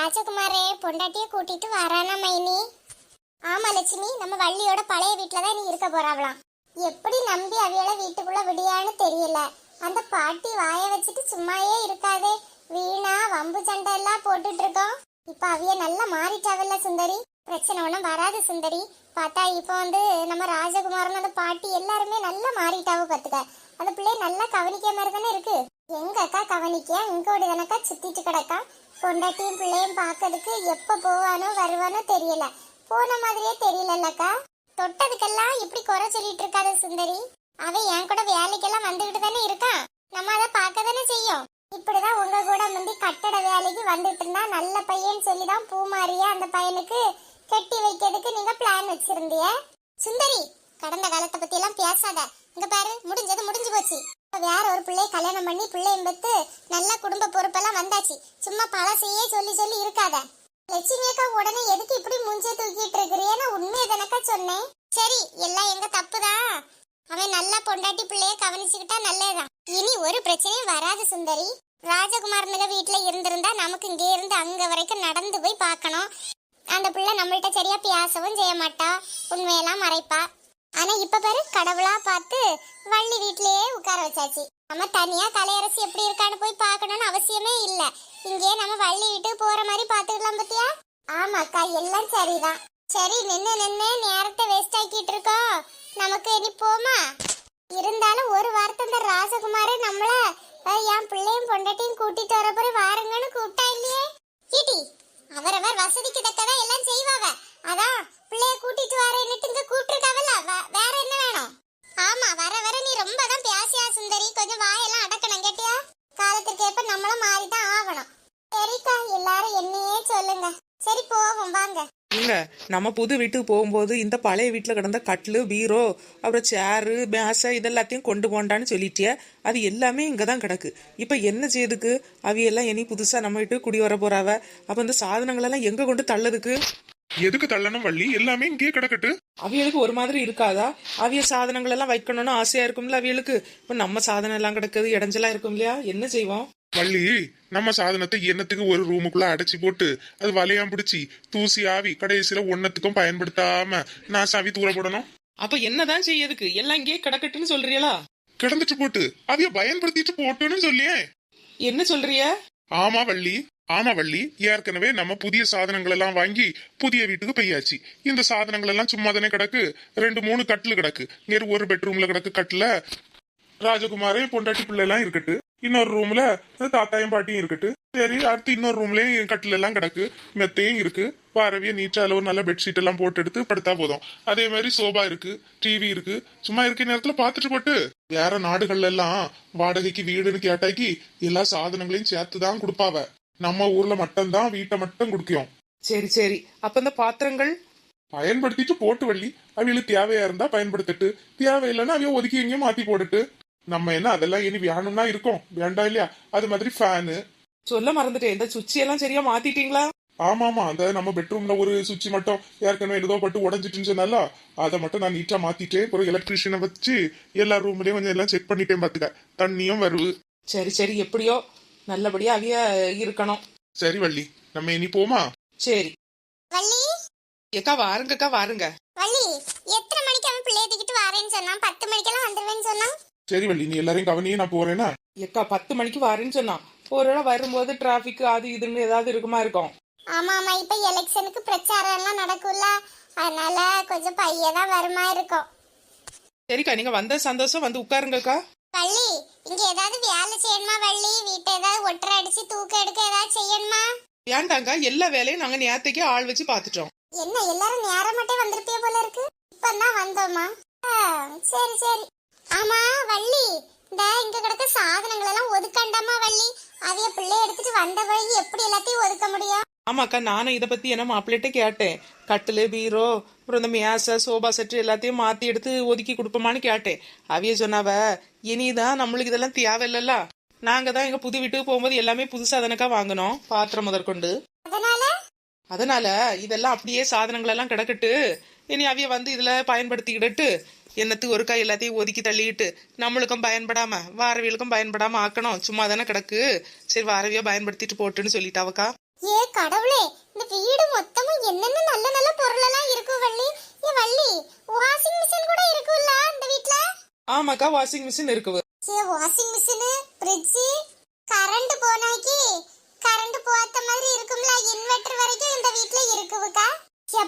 ராஜகுமாரே பொண்டாட்டியை கூட்டிட்டு வரானா மைனி? ஆமா லட்சுமி நம்ம வள்ளியோட பழைய வீட்டுல தான் நீ இருக்க போறாங்களாம் எப்படி நம்பி அவியோட வீட்டுக்குள்ள விடியான்னு தெரியல. அந்த பாட்டி வாய வச்சுட்டு சும்மாயே இருக்காதே. வீணா வம்பு சண்டை எல்லாம் போட்டுட்டு இருக்கோம். இப்ப அவிய நல்லா மாறிட்டாவல்ல சுந்தரி? பிரச்சனை ஒண்ணும் வராது சுந்தரி. பார்த்தா இப்போ வந்து நம்ம ராஜகுமாரன் அந்த பாட்டி எல்லாருமே நல்லா மாறிட்டாவோ பாத்துக்க. அந்த பிள்ளை நல்லா கவனிக்க மாதிரி தானே இருக்கு. எங்க அக்கா கவனிக்க இங்கோடு தானக்கா சுத்திட்டு கிடக்கா? பொண்டாட்டியும் பிள்ளையும் பார்க்கறதுக்கு எப்போ போவானோ வருவானோ தெரியல. போன மாதிரியே தெரியலல்லக்கா. தொட்டதுக்கெல்லாம் இப்படி குறை சொல்லிட்டு இருக்காத சுந்தரி. அவன் என் கூட வேலைக்கெல்லாம் வந்துகிட்டு தானே இருக்கான். நம்ம அதை பார்க்க தானே செய்யும். இப்படிதான் உங்க கூட முந்தி கட்டட வேலைக்கு வந்துட்டு இருந்தா நல்ல பையன் சொல்லிதான் பூமாரியா அந்த பையனுக்கு கட்டி வைக்கிறதுக்கு நீங்க பிளான் வச்சிருந்தீங்க. சுந்தரி கடந்த காலத்தை பத்தி எல்லாம் பேசாத. இங்க பாரு முடிஞ்சது முடிஞ்சு போச்சு. வேற ஒரு பிள்ளைய கல்யாணம் பண்ணி பிள்ளையும் பெத்து நல்ல குடும்ப பொறுப்பெல்லாம் வந்தாச்சு. சும்மா பழசையே சொல்லி சொல்லி இருக்காத. லட்சுமி அக்கா உடனே எதுக்கு இப்படி மூஞ்சே தூக்கிட்டு இருக்கிறியேன்னு உண்மையை தானக்கா சொன்னேன். சரி எல்லாம் எங்க தப்புதான் அவன் நல்லா பொண்டாட்டி பிள்ளைய கவனிச்சுக்கிட்டா நல்லதுதான். இனி ஒரு பிரச்சனையும் வராது சுந்தரி. ராஜகுமாரனுங்க வீட்டுல இருந்திருந்தா நமக்கு இங்கே இருந்து அங்க வரைக்கும் நடந்து போய் பார்க்கணும். அந்த பிள்ளை நம்மள்கிட்ட சரியா பேசவும் செய்ய மாட்டா. உண்மையெல்லாம் மறைப்பா. ஆனா இப்ப பாரு கடவுளா பார்த்து உட்கார வச்சாச்சு. நம்ம தனியா கலையரசி எப்படி இருக்கான்னு போய் பார்க்கணும்னு அவசியமே இல்ல. இங்கே நம்ம வள்ளி விட்டு போற மாதிரி பாத்துக்கலாம் பத்தியா? ஆமாக்கா எல்லாம் சரிதான். சரி நின்னு நின்னு நேரத்தை வேஸ்ட் ஆக்கிட்டு இருக்கோம் நமக்கு இனி போமா? இருந்தாலும் ஒரு வார்த்தை இந்த ராசகுமாரே நம்மள என் பிள்ளையும் பொண்டாட்டியும் கூட்டிட்டு வர போய் வாருங்கன்னு கூப்பிட்டா இல்லையே? கிட்டி அவரவர் வசதிக்கு தக்கதா எல்லாம் செய்வாவ? அதான் பிள்ளைய கூட்டிட்டு வரேன்னுட்டு இங்க கூப்பிட்டுருக்காவல்ல. வேற என்ன வேணும்? ஆமா வர வர நீ ரொம்ப தான் பியாசியா சுந்தரி. கொஞ்சம் வாயெல்லாம் அடக்கணும் கேட்டியா? காலத்துக்கு ஏற்ப நம்மளும் மாறிதான் ஆகணும். சரிக்கா எல்லாரும் என்னையே சொல்லுங்க. சரி போவோம் வாங்க. இல்ல நம்ம புது வீட்டுக்கு போகும்போது இந்த பழைய வீட்டில் கிடந்த கட்டிலு பீரோ அப்புறம் சேரு மேசை இதெல்லாத்தையும் கொண்டு போண்டான்னு சொல்லிட்டிய. அது எல்லாமே இங்கே தான் கிடக்கு. இப்போ என்ன செய்யுதுக்கு அவையெல்லாம் இனி புதுசாக நம்ம வீட்டுக்கு குடி வர போறாவ? அப்போ இந்த சாதனங்களெல்லாம் எங்கே கொண்டு தள்ளதுக்கு எதுக்கு தள்ளணும் வள்ளி? எல்லாமே இங்கேயே கிடக்கட்டு. அவியலுக்கு ஒரு மாதிரி இருக்காதா? அவிய சாதனங்கள் எல்லாம் வைக்கணும்னு ஆசையா இருக்கும்ல அவியலுக்கு? இப்போ நம்ம சாதனம் எல்லாம் கிடக்குது இடைஞ்சலா இருக்கும் இல்லையா? என்ன செய்வோம்? வள்ளி நம்ம சாதனத்தை எண்ணத்துக்கு ஒரு ரூமுக்குள்ள அடைச்சி போட்டு அது வலையாம் பிடிச்சி தூசி ஆவி கடைசியில ஒன்னத்துக்கும் பயன்படுத்தாம நான் சாவி தூர போடணும். அப்ப என்னதான் செய்யதுக்கு எல்லாம் இங்கேயே கிடக்கட்டுன்னு சொல்றீங்களா? கிடந்துட்டு போட்டு அதைய பயன்படுத்திட்டு போட்டுன்னு சொல்லியே. என்ன சொல்றிய ஆமா வள்ளி. ஆமா வள்ளி ஏற்கனவே நம்ம புதிய சாதனங்கள் எல்லாம் வாங்கி புதிய வீட்டுக்கு பெய்யாச்சு இந்த சாதனங்கள் எல்லாம் சும்மா தானே கிடக்கு. ரெண்டு மூணு கட்டில் கிடக்கு. இங்க ஒரு பெட்ரூம்ல கிடக்கு கட்டில. ராஜகுமாரே பொண்டாட்டி பிள்ளை எல்லாம் இருக்கட்டு. இன்னொரு ரூம்ல தாத்தாயும் பாட்டியும் இருக்கட்டு. சரி அடுத்து இன்னொரு ரூம்லயும் கட்டில் எல்லாம் கிடக்கு. மெத்தையும் இருக்கு. பாரவிய நீச்சா அளவு நல்ல பெட்ஷீட் எல்லாம் போட்டு எடுத்து படுத்தா போதும். அதே மாதிரி சோபா இருக்கு டிவி இருக்கு. சும்மா இருக்க நேரத்துல பாத்துட்டு போட்டு. வேற நாடுகள்ல எல்லாம் வாடகைக்கு வீடுன்னு கேட்டாக்கி எல்லா சாதனங்களையும் சேர்த்து தான் கொடுப்பாவ. நம்ம ஊர்ல மட்டும்தான் வீட்டை மட்டும் குடுக்கும் சரி சரி. அப்ப இந்த பாத்திரங்கள்? பயன்படுத்திட்டு போட்டு வள்ளி. அவங்களுக்கு தேவையா இருந்தா பயன்படுத்திட்டு தேவையில்லைன்னா அவைய ஒதுக்கி எங்கேயும் மாத்தி போட்டுட்டு. நம்ம என்ன அதெல்லாம் இனி வேணும்னா இருக்கும். வேண்டாம் இல்லையா? அது மாதிரி ஃபேனு சொல்ல மறந்துட்டேன். இந்த சுச்சி எல்லாம் சரியா மாத்திட்டீங்களா? ஆமாமா அந்த நம்ம பெட்ரூம்ல ஒரு சுவிட்ச் மட்டும் ஏற்கனவே ஏதோ பட்டு உடஞ்சிட்டுன்னு சொன்னால அதை மட்டும் நான் நீட்டா மாத்திட்டேன். ஒரு எலக்ட்ரீஷியனை வச்சு எல்லா ரூம்லயும் கொஞ்சம் எல்லாம் செக் பண்ணிட்டேன் பாத்துக்க. தண்ணியும் வருது. சரி சரி. எப்படியோ நல்லபடியா அவிய இருக்கணும். சரி வள்ளி. நம்ம இனி போமா? சரி. வள்ளி? ஏக்கா வாருங்கக்கா வாருங்க. வள்ளி எத்தனை மணிக்கு அவன் பிள்ளைய தூக்கிட்டு வரேன்னு சொன்னான்? பத்து மணிக்கெல்லாம் வந்துருவேன்னு சொன்னான்? சரி வள்ளி. நீ எல்லாரையும் கவனியே நான் போறேன்னா? ஏக்கா பத்து மணிக்கு வாரேன்னு சொன்னான். ஒரு வேளை வரும்போது டிராபிக் அது இதுன்னு ஏதாவது இருக்குமா இருக்கும்? ஆமா ஆமா. இப்ப எலெக்ஷனுக்கு பிரச்சாரம் எல்லாம் நடக்கும்ல. அதனால கொஞ்சம் பையதான் வருமா இருக்கும். சரிக்கா நீங்க வந்த சந்தோஷம் வந்து உட்காருங்கக்கா. வள்ளி இங்க ஏதாவது வேலை செய்யணுமா வள்ளி? அடிச்சு தூக்க எடுக்க ஏதாவது செய்யணுமா? ஏன்டாங்க எல்லா வேலையும் நாங்க நேரத்துக்கே ஆள் வச்சு பாத்துட்டோம் என்ன எல்லாரும் நேரம் மட்டும் வந்திருப்பிய போல இருக்கு? இப்பதான் வந்தோமா? சரி சரி. ஆமா வள்ளி. இந்த இங்க கிடக்க சாதனங்கள் எல்லாம் ஒதுக்கண்டாமா வள்ளி? அதைய பிள்ளை எடுத்துட்டு வந்த வழி எப்படி எல்லாத்தையும் ஒதுக்க முடியும்? ஆமாக்கா நானும் இதை பத்தி என்ன மாப்பிள்ளைகிட்ட கேட்டேன். கட்டிலு பீரோ அப்புறம் இந்த மேசை சோபா செட்டு எல்லாத்தையும் மாத்தி எடுத்து ஒதுக்கி கொடுப்போமான்னு கேட்டேன். அவிய சொன்னாவ இனிதான் நம்மளுக்கு இதெல்லாம் தேவையில்லல்ல? நாங்க தான் எங்க புது வீட்டுக்கு போகும்போது எல்லாமே புதுசா தானக்கா வாங்கினோம் பாத்திரம் முதற்கொண்டு. அதனால? இதெல்லாம் அப்படியே சாதனங்கள் எல்லாம் கிடக்கட்டு. இனி அவிய வந்து இதுல பயன்படுத்திக்கிட்டு என்னத்துக்கு ஒருக்கா எல்லாத்தையும் ஒதுக்கி தள்ளிட்டு நம்மளுக்கும் பயன்படாம வாரவியலுக்கும் பயன்படாம ஆக்கணும். சும்மா தானே கிடக்கு. சரி வாரவியா பயன்படுத்திட்டு போட்டுன்னு சொல்லிட்டாவக்கா. ஏ கடவுளே இந்த வீடு மொத்தமும் என்னென்ன நல்ல நல்ல பொருள் எல்லாம் இருக்கும் வள்ளி? ஏ வள்ளி வாஷிங் மிஷின் கூட இருக்குல்ல இந்த வீட்ல? ஆமாக்கா வாஷிங் மிஷின் இருக்குது ஏ வாஷிங் மிஷின் ஃப்ரிட்ஜ் கரண்ட் போனாக்கி கரண்ட் போத்த மாதிரி இருக்கும்ல இன்வெர்டர் வரைக்கும் இந்த வீட்ல இருக்குதுக்கா ஏ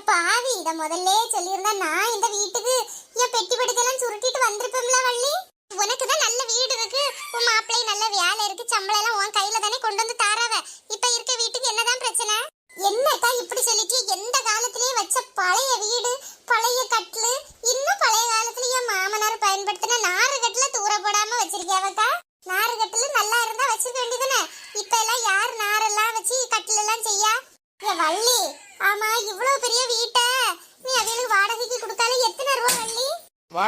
பாவி முதல்ல சொல்லியிருந்தா நான் இந்த வீட்டுக்கு என் பெட்டி படுக்கெல்லாம் சுருட்டிட்டு வந்திருப்பேன்ல வள்ளி? உனக்கு தான் நல்ல வீடு இருக்கு. உன் மாப்பிள்ளை நல்ல வேலை இருக்கு. சம்பளம் எல்லாம் உன் கையில தானே கொண்டு வந்து தாராவ. இப்ப இருக்க வீட்டுக்கு என்னதான் பிரச்சனை? என்னக்கா இப்படி சொல்லிட்டு எந்த காலத்திலயே வச்ச பழைய வீடு பழைய கட்லு இன்னும் பழைய காலத்துல என் மாமனார் பயன்படுத்தின நாறு கட்டுல தூர போடாம வச்சிருக்கியாவக்கா நாறு கட்டுல நல்லா இருந்தா வச்சிருக்க வேண்டியதுதானே இப்ப எல்லாம் யார் நாரெல்லாம் வச்சு கட்டில் எல்லாம் செய்யா ஏ வள்ளி ஆமா இவ்வளவு பெரிய வீட்டை நீ அவங்களுக்கு வாடகைக்கு கொடுத்தாலும் எத்தனை ரூபா வள்ளி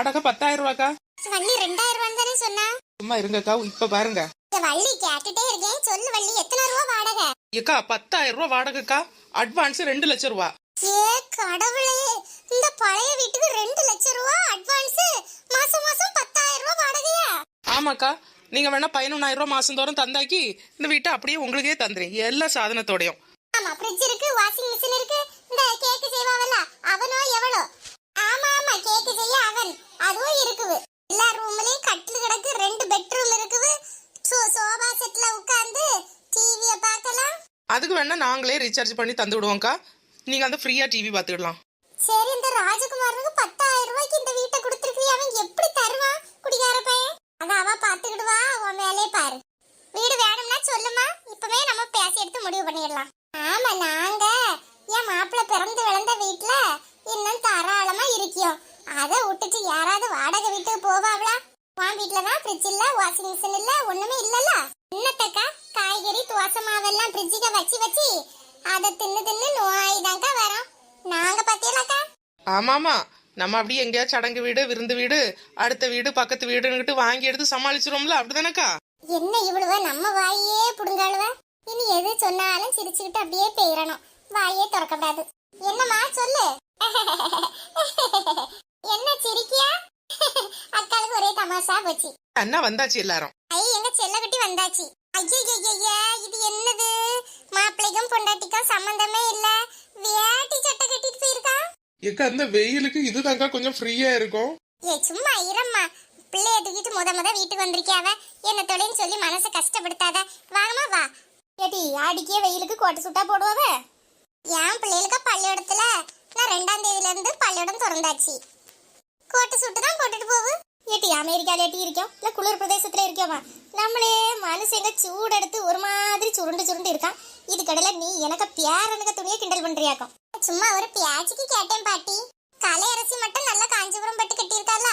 வாடகை பத்தாயிரம் ரூபாக்கா? வள்ளி ரெண்டாயிரம் ரூபான்னு தானே சொன்னா. சும்மா இருங்கக்கா இப்ப பாருங்க. இந்த வள்ளி கேட்டுட்டே இருக்கேன். சொல்லு வள்ளி எத்தனை ரூபா வாடகை? ஏக்கா பத்தாயிரம் ரூபா வாடகைக்கா. அட்வான்ஸ் ரெண்டு லட்சம் ரூபா. ஏ கடவுளே இந்த பழைய வீட்டுக்கு ரெண்டு லட்சம் ரூபா அட்வான்ஸ் மாசம் மாசம் பத்தாயிரம் ரூபா வாடகையா? ஆமாக்கா நீங்க வேணா பதினொன்னாயிரம் ரூபாய் மாசம் தோறும் தந்தாக்கி இந்த வீட்டை அப்படியே உங்களுக்கே தந்துறேன் எல்லா சாதனத்தோடையும். ஆமா ஃப்ரிட்ஜ் இருக்கு வாஷிங் மிஷின் இருக்கு இந்த கேக் செய்வாவல்ல அவனோ எவளோ ஆமா ஆமா கேக் செய்ய அவன் அதுவும் இருக்குது. எல்லா ரூம்லயும் கட்டில் கிடக்கு ரெண்டு பெட்ரூம் இருக்குது. சோ- சோபா செட்ல உட்கார்ந்து டிவிய பார்க்கலாம். அதுக்கு வேணா நாங்களே ரீசார்ஜ் பண்ணி தந்து விடுவோம்க்கா. நீங்க அந்த ஃப்ரீயா டிவி பார்த்துக்கலாம் சரி இந்த ராஜகுமாரனுக்கு பத்தாயிரம் ரூபாய்க்கு இந்த வீட்டை கொடுத்துருக்கீ அவன் எப்படி தருவான் குடிகார பையன்? அத அவ பாத்துக்கிடுவா உன் மேலே பாரு. வீடு வேணும்னா சொல்லுமா. இப்பவே நம்ம பேசி எடுத்து முடிவு பண்ணிடலாம். ஆமா நாங்க என் மாப்பிள்ளை பிறந்து விளந்த வீட்டுல இன்னும் தாராளமா இருக்கியோம். அதை விட்டுட்டு யாராவது வாடகை வீட்டுக்கு போவாங்களா உன் வீட்டுல தான் ஃப்ரிட்ஜ் இல்ல வாஷிங் மிஷின் இல்ல ஒண்ணுமே இல்லல என்னத்தக்கா? காய்கறி துவச மாவெல்லாம் ஃப்ரிட்ஜுக்கு வச்சு வச்சு அதை தின்னு தின்னு நோய் தாங்க வரோம். நாங்க பாத்தீங்களாக்கா ஆமாமா. நம்ம அப்படியே எங்கேயா சடங்கு வீடு விருந்து வீடு அடுத்த வீடு பக்கத்து வீடுன்னுட்டு வாங்கி எடுத்து சமாளிச்சிருவோம்ல அப்படிதானக்கா? என்ன இவ்வளவு? நம்ம வாயே புடுங்காளுவ இனி எது சொன்னாலும் சிரிச்சுக்கிட்டு அப்படியே பெயரணும் வாயே திறக்கக்கூடாது. என்னம்மா? சொல்லு. என்ன சிரிக்கியா? அக்காளுக்கு ஒரே தமாஷா போச்சு. அண்ணா வந்தாச்சு எல்லாரும். ஐ எங்க செல்லக்குட்டி வந்தாச்சு. ஐயய்யய்ய இது என்னது? மாப்பிள்ளைக்கும் பொண்டாட்டிக்கும் சம்பந்தமே இல்ல. வேட்டி சட்டை கட்டிட்டு போயிருக்கா? ஏக்கா இந்த வெயிலுக்கு இதுதாங்க கொஞ்சம் ஃப்ரீயா இருக்கும். ஏ சும்மா இரம்மா. பிள்ளைய தூக்கிட்டு முத முத வீட்டுக்கு வந்திருக்கியாவ? என்ன தொலைன்னு சொல்லி மனசை கஷ்டப்படுத்தாத. வாங்கம்மா வா. ஏடி ஆடிக்கே வெயிலுக்கு கோட்டை சுட்டா போடுவாவ? என் பிள்ளைகளுக்கு பள்ளியோடத்துல நான் ரெண்டாம் தேதியில இருந்து பள்ளியோடம் திறந்தாச்சு. கோட்டை சுட்டு தான் போட்டுட்டு போவு ஏட்டி அமெரிக்கால ஏட்டி இருக்கோம் இல்ல குளிர் பிரதேசத்துல இருக்கோமா நம்மளே மனுஷங்க சூடு எடுத்து ஒரு மாதிரி சுருண்டு சுருண்டு இருக்கான் இது கடையில நீ எனக்கு பேரனுக்கு துணியை கிண்டல் பண்றியாக்கும் சும்மா ஒரு பியாச்சிக்கு கேட்டேன் பாட்டி கலையரசி மட்டும் நல்லா காஞ்சிபுரம் பட்டு கட்டியிருக்காள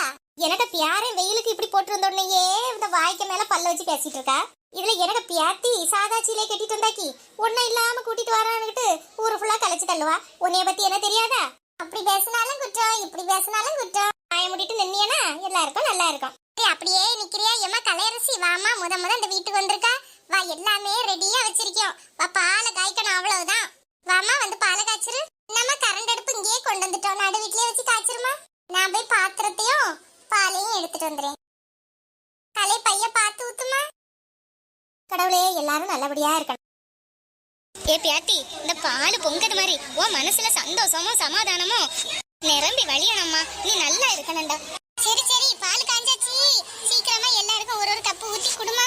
எனக்கு பியாரே வெயிலுக்கு இப்படி போட்டு வந்தோடனேயே இந்த வாய்க்கு மேல பல்ல வச்சு பேசிட்டு இருக்கா இதுல எனக்கு பியாத்தி சாதாச்சிலே கட்டிட்டு வந்தாக்கி ஒன்னும் இல்லாம கூட்டிட்டு வரான்னுட்டு ஊரு ஃபுல்லா கலைச்சு தள்ளுவா உன்னைய பத்தி என்ன தெரியாதா அப்படி பேசினாலும் குற்றம் இப்படி பேசினாலும் குற்றம். வாய முடிட்டு நின்னியனா எல்லாருக்கும் நல்லா இருக்கும். அப்படியே நிக்கிறியா? ஏமா கலையரசி வாமா முத முத இந்த வீட்டுக்கு வந்திருக்கா? வா எல்லாமே ரெடியா வச்சிருக்கோம் வா பாலை காய்க்கணும் அவ்வளவுதான். வாமா வந்து பாலை காய்ச்சிரு. நம்ம கரண்ட் அடுப்பு இங்கேயே கொண்டு வந்துட்டோம். நடு வீட்லயே வச்சு காய்ச்சிருமா? நான் போய் பாத்திரத்தையும் பாலையும் எடுத்துட்டு வந்துறேன். கலை பைய பார்த்து ஊத்துமா? கடவுளே எல்லாரும் நல்லபடியா இருக்கணும். ஏ பியாட்டி இந்த பால் பொங்கது மாதிரி உன் மனசுல சந்தோஷமும் சமாதானமும் நிரம்பி வழியணும்மா. நீ நல்லா இருக்கணும்டா. சரி சரி பால் காஞ்சாச்சு. சீக்கிரமா எல்லாருக்கும் ஒரு ஒரு கப்பு ஊத்தி குடுமா